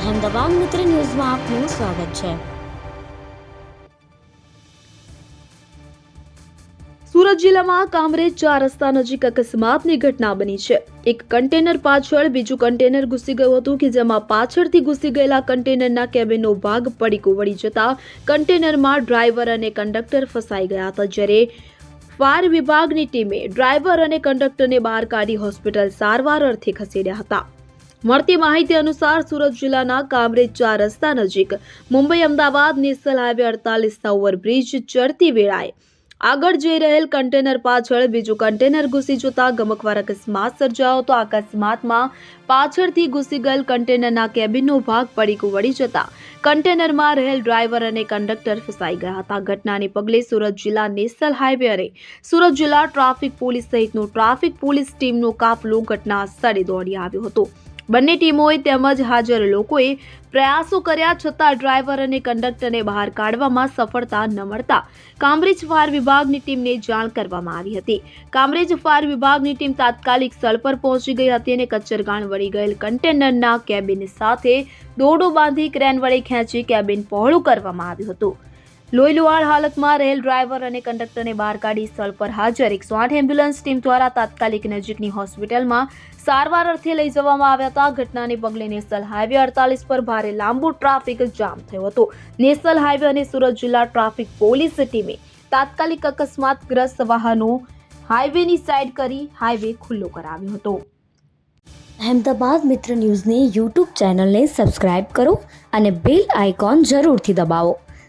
અહેમદાબાદ મિત્ર ન્યૂઝમાં આપનું સ્વાગત છે. સુરત જિલ્લામાં કામરેજ ચાર રસ્તા નજીક અકસ્માતની ઘટના બની છે. એક કન્ટેનર પાછળ બીજું કન્ટેનર ઘૂસી ગયું હતું કે જેમાં પાછળથી ઘૂસી ગયેલા કન્ટેનરના કેબિનનો ભાગ પડી વળી જતા કન્ટેનરમાં ડ્રાઈવર અને કંડક્ટર ફસાઈ ગયા હતા. જ્યારે ફાયર વિભાગની ટીમે ડ્રાઈવર અને કંડક્ટરને બહાર કાઢી હોસ્પિટલ સારવાર અર્થે ખસેડ્યા હતા. મળતી માહિતી અનુસાર સુરત જિલ્લાના કામરેજ ચાર રસ્તા નજીક મુંબઈ, અમદાવાદ નેશનલ હાઈવે અડતાલીસના ઓવરબ્રિજ ચડતી વેળાએ આગળ જઈ રહેલ કન્ટેનર પાછળ બીજું કન્ટેનર ઘૂસી જતા ગમકવાર અકસ્માત સર્જાયો તો અકસ્માતમાં પાછળથી ઘૂસી ગયેલ કન્ટેનરના કેબિનનો ભાગ પડી વળી જતા કન્ટેનરમાં રહેલ ડ્રાઈવર અને કંડક્ટર ફસાઈ ગયા હતા. ઘટનાને પગલે સુરત જિલ્લા નેશનલ હાઈવે અને સુરત જિલ્લા ટ્રાફિક પોલીસ સહિતનું ટ્રાફિક પોલીસ ટીમનો કાફલો ઘટના સ્થળે દોડી આવ્યો હતો. બંને ટીમોએ તેમજ હાજર લોકોએ પ્રયાસો કર્યા છતાં ડ્રાઈવર અને કંડક્ટરને બહાર કાઢવામાં સફળતા ન મળતા કામરેજ ફાયર વિભાગની ટીમને જાણ કરવામાં આવી હતી. કામરેજ ફાયર વિભાગની ટીમ તાત્કાલિક સ્થળ પર પહોંચી ગઈ હતી અને કચ્ચરગાણ વળી ગયેલ કન્ટેનરના કેબિન સાથે દોરડો બાંધી ક્રેન વડે ખેંચી કેબિન પહોળું કરવામાં આવ્યું હતું. લોહીલુહાણ હાલતમાં રહેલ ડ્રાઈવર અને કંડક્ટરને બહાર કાઢી સ્થળ પર હાજર. એકસો આઠ એમ્બ્યુલન્સ ટીમ દ્વારા તાત્કાલિક નજીકની હોસ્પિટલમાં સારવાર અર્થે લઈ જવામાં આવ્યા હતા. ઘટનાને પગલે નેશનલ હાઈવે અડતાલીસ પર ભારે લાંબુ ટ્રાફિક જામ થયો હતો. નેશનલ હાઈવે અને સુરત જિલ્લા ટ્રાફિક પોલીસ ટીમે તાત્કાલિક અકસ્માતગ્રસ્ત વાહનો હાઈવેની સાઈડ કરી હાઈવે ખુલ્લો કરાવ્યો હતો. અહેમદાબાદ મિત્ર ન્યૂઝની યુટ્યુબ ચેનલને સબસ્ક્રાઇબ કરો અને બેલ આઇકોન જરૂરથી દબાવો.